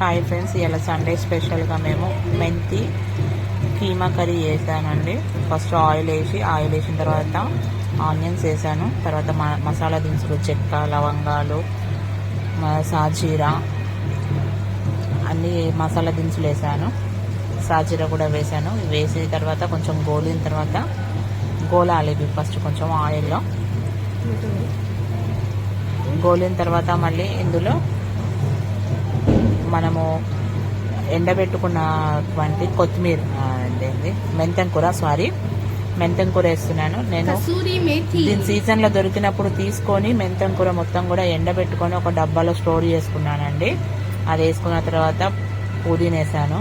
Hi friends ఇలా Sunday స్పెషల్గా మేము మెంతి కీమా కర్రీ చేశానండి. ఫస్ట్ ఆయిల్ వేసి ఆయిల్ వేసిన తర్వాత ఆనియన్స్ వేసాను. తర్వాత మ- మసాలా దినుసులు చెక్క లవంగాలు సాజీరా అన్ని మసాలా దినుసులు వేసాను. సాజీరా కూడా వేసాను. వేసిన తర్వాత కొంచెం గోలిన తర్వాత గోలాలి ఫస్ట్ కొంచెం ఆయిల్లో గోలిన తర్వాత మళ్ళీ ఇందులో మనము ఎండబెట్టుకున్నటువంటి కొత్తిమీర ఆ, అదేంటి మెంతం కూర సారీ మెంతం కూర వేస్తున్నాను నేను దీని సీజన్లో దొరికినప్పుడు తీసుకొని మెంతం కూర మొత్తం కూడా ఎండబెట్టుకొని ఒక డబ్బాలో స్టోర్ చేసుకున్నానండి. అది వేసుకున్న తర్వాత పుదీనా వేసాను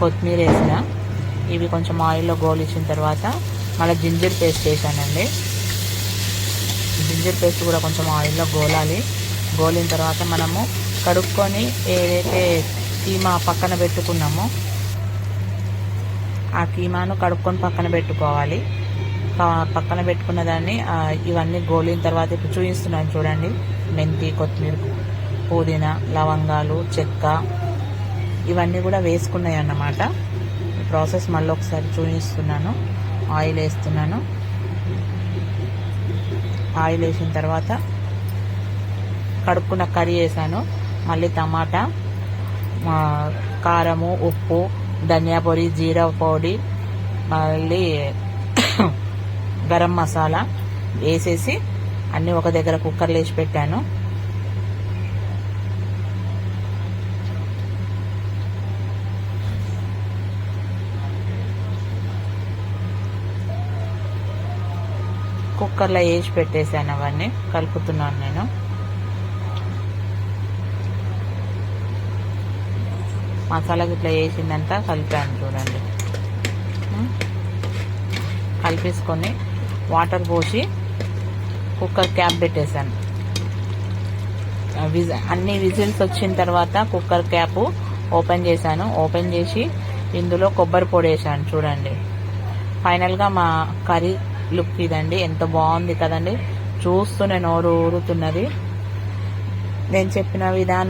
కొత్తిమీర వేసిన. ఇవి కొంచెం ఆయిల్లో గోలిచ్చిన తర్వాత మళ్ళీ జింజర్ పేస్ట్ వేసానండి. జింజర్ పేస్ట్ కూడా కొంచెం ఆయిల్లో గోలాలి. గోలిన తర్వాత మనము కడుక్కొని ఏదైతే కీమా పక్కన పెట్టుకున్నామో ఆ కీమాను కడుక్కొని పక్కన పెట్టుకోవాలి. పక్కన పెట్టుకున్న దాన్ని ఇవన్నీ గోలిన తర్వాత ఇప్పుడు చూపిస్తున్నాను చూడండి. మెంతి కొత్తిమీర పుదీనా లవంగాలు చెక్క ఇవన్నీ కూడా వేసుకున్నాయి అన్నమాట ఈ ప్రాసెస్ మళ్ళీ ఒకసారి చూపిస్తున్నాను. ఆయిల్ వేస్తున్నాను. ఆయిల్ వేసిన తర్వాత కడుక్కున్న కర్రీ వేసాను మళ్ళీ టమాటా కారము ఉప్పు ధనియా పొడి జీరా పొడి మళ్ళీ గరం మసాలా వేసేసి అన్నీ ఒక దగ్గర కుక్కర్లో వేసి పెట్టాను. కుక్కర్లో వేసి పెట్టేశాను అవన్నీ. కలుపుతున్నాను నేను. మసాలా ఇట్లా వేసిందంతా కలిపాను చూడండి. కలిపేసుకొని వాటర్ పోసి కుక్కర్ క్యాప్ పెట్టేశాను. విజ అన్ని విజిల్స్ వచ్చిన తర్వాత కుక్కర్ క్యాప్ ఓపెన్ చేశాను. ఓపెన్ చేసి ఇందులో కొబ్బరి పొడి వేసాను చూడండి. ఫైనల్గా మా కర్రీ లుక్ ఇదండి. ఎంత బాగుంది కదండి. చూస్తూనే నోరు ఊరుతున్నది. నేను చెప్పిన విధానం